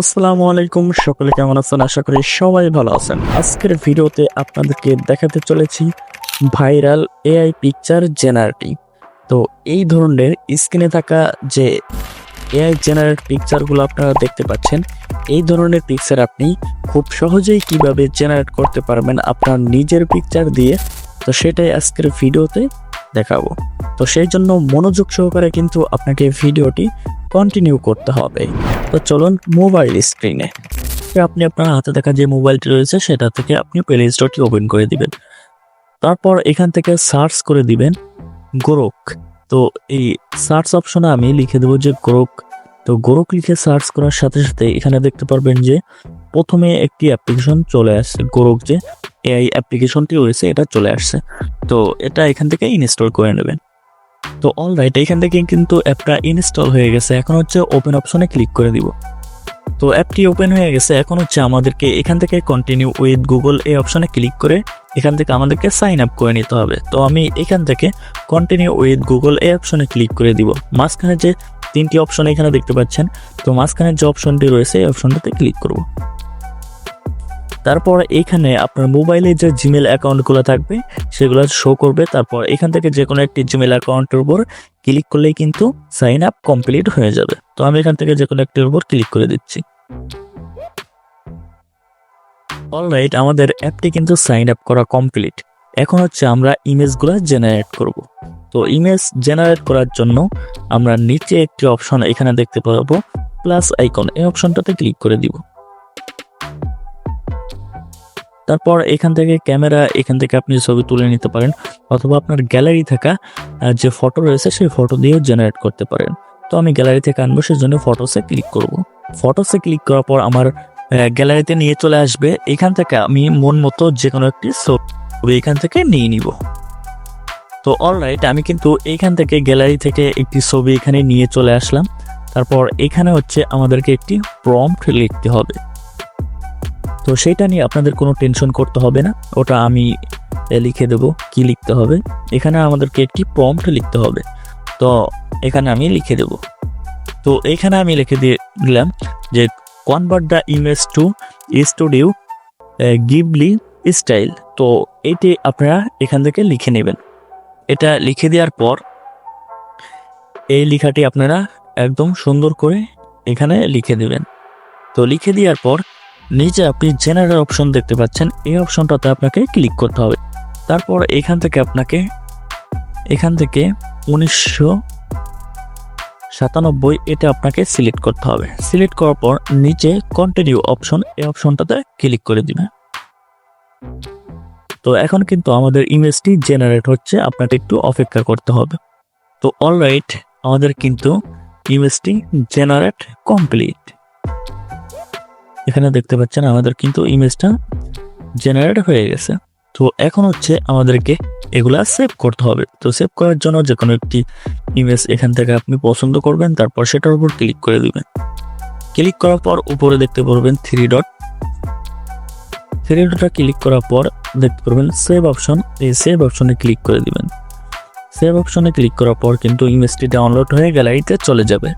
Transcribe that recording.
আসসালামু আলাইকুম, সকলে কেমন আছেন? আশা করি সবাই ভালো আছেন। আজকের ভিডিওতে আপনাদেরকে দেখাতে চলেছি ভাইরাল এআই পিকচার জেনারেটিং। তো এই ধরনের স্ক্রিনে থাকা যে এআই জেনারেট পিকচারগুলো আপনারা দেখতে পাচ্ছেন, এই ধরনের পিকচার আপনি খুব সহজেই কীভাবে জেনারেট করতে পারবেন আপনার নিজের পিকচার দিয়ে, তো সেটাই আজকের ভিডিওতে দেখাবো। তো সেই জন্য মনোযোগ সহকারে কিন্তু আপনাকে ভিডিওটি কন্টিনিউ করতে হবে। তো চলুন মোবাইল স্ক্রিনে আপনি আপনার হাতে দেখা যে মোবাইলটি রয়েছে, সেটা থেকে আপনি প্লে স্টোরটি ওপেন করে দিবেন। তারপর এখান থেকে সার্চ করে দিবেন গোরক তো এই সার্চ অপশনে আমি লিখে দেবো যে গোরক তো গোরক লিখে সার্চ করার সাথে সাথে এখানে দেখতে পারবেন যে প্রথমে একটি অ্যাপ্লিকেশন চলে আসছে গোরক যে এআই অ্যাপ্লিকেশনটি রয়েছে, এটা চলে আসছে। তো এটা এখান থেকে ইনস্টল করে নেবেন। তো অল রাইট এখান থেকে কিন্তু অ্যাপটা ইনস্টল হয়ে গেছে। এখন হচ্ছে ওপেন অপশনে ক্লিক করে দিব। তো অ্যাপটি ওপেন হয়ে গেছে। এখন হচ্ছে আমাদেরকে এখান থেকে কন্টিনিউ উইথ গুগল এই অপশনে ক্লিক করে এখান থেকে আমাদেরকে সাইন আপ করে নিতে হবে। তো আমি এখান থেকে কন্টিনিউ উইথ গুগল এই অপশনে ক্লিক করে দিব। মাঝখানে যে তিনটি অপশন এখানে দেখতে পাচ্ছেন। তো মাঝখানে যে অপশনটি রয়েছে, এই অপশনটাতে ক্লিক করব। তারপর এখানে আপনার মোবাইলে যে জিমেল অ্যাকাউন্টগুলো থাকবে, সেগুলো শো করবে। তারপর এখান থেকে যে কোনো একটি জিমেল অ্যাকাউন্টের উপর ক্লিক করলেই কিন্তু সাইন আপ কমপ্লিট হয়ে যাবে। তো আমি এখান থেকে যে কোনো একটির উপর ক্লিক করে দিচ্ছি। অলরাইট আমাদের অ্যাপটি কিন্তু সাইন আপ করা কমপ্লিট এখন হচ্ছে আমরা ইমেজগুলো জেনারেট করব। তো ইমেজ জেনারেট করার জন্য আমরা নিচে একটি অপশন এখানে দেখতে পাবো প্লাস আইকন এই অপশনটাতে ক্লিক করে দিব। তারপর এখান থেকে ক্যামেরা, এখান থেকে আপনি ছবি তুলে নিতে পারেন অথবা আপনার গ্যালারি থাকা যে ফটো রয়েছে সেই ফটো দিয়েও জেনারেট করতে পারেন। তো আমি গ্যালারি থেকে আনব সেই জন্য ফটোসে ক্লিক করব। ফটোসে ক্লিক করার পর আমার গ্যালারিতে নিয়ে চলে আসবে। এখান থেকে আমি মন মতো যে কোনো একটি ছবি এখান থেকে নিয়ে নিব। তো অলরাইট আমি কিন্তু এইখান থেকে গ্যালারি থেকে একটি ছবি এখানে নিয়ে চলে আসলাম। তারপর এখানে হচ্ছে আমাদেরকে একটি প্রম্পট লিখতে হবে। তো সেটা নিয়ে আপনাদের কোনো টেনশন করতে হবে না। ওটা আমি লিখে দেব কি লিখতে হবে। এখানে আমাদেরকে একটি প্রম্পট লিখতে হবে। তো এখানে আমি লিখে দেব। তো এখানে আমি লিখে দিয়ে দিলাম যে convert the image to studio Ghibli style তো এটি আপনারা এখান থেকে লিখে নেবেন। এটা লিখে দেওয়ার পর, এই লেখাটি আপনারা একদম সুন্দর করে এখানে লিখে দেবেন। তো লিখে দেওয়ার পর নিচে আপনি জেনারেল অপশন দেখতে পাচ্ছেন, এই অপশনটাতে আপনাকে ক্লিক করতে হবে। তারপর এখান থেকে আপনাকে, এখান থেকে উনিশশো সাতানব্বই এটা আপনাকে সিলেক্ট করতে হবে। সিলেক্ট করার পর নিচে কন্টিনিউ অপশন এই অপশনটাতে ক্লিক করে দিবেন তো এখন কিন্তু আমাদের ইমেজটি জেনারেট হচ্ছে, আপনাকে একটু অপেক্ষা করতে হবে। তো অলরাইট আমাদের কিন্তু ইমেজটি জেনারেট কমপ্লিট এখানে দেখতে পাচ্ছেন আমাদের কিন্তু ইমেজটা জেনারেট হয়ে গেছে। তো এখন হচ্ছে আমাদেরকে এগুলা সেভ করতে হবে। তো সেভ করার জন্য যে কোনো একটি ইমেজ এখান থেকে আপনি পছন্দ করবেন, তারপর সেটার উপর ক্লিক করে দিবেন। ক্লিক করার পর উপরে দেখতে পারবেন থ্রি ডট থ্রি ডটটা ক্লিক করার পর দেখতে পারবেন সেভ অপশন এই সেভ অপশনে ক্লিক করে দিবেন। সেভ অপশনে ক্লিক করার পর কিন্তু ইমেজটি ডাউনলোড হয়ে গ্যালারিতে চলে যাবে।